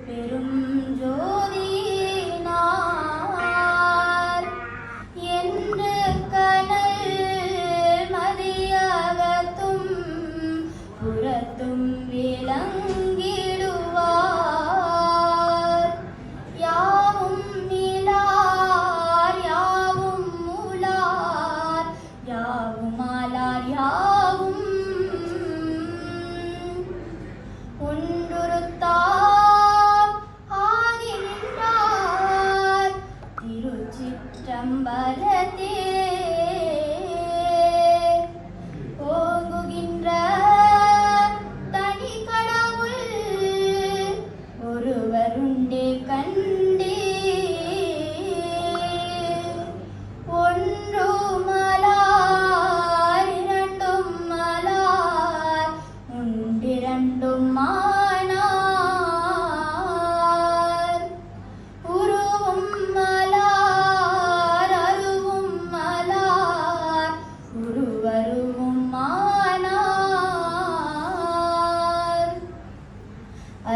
அருட்பெரும் திருச்சிற்றம்பலத்தே ஓங்குகின்ற தனி கடவுள் ஒருவருண்டே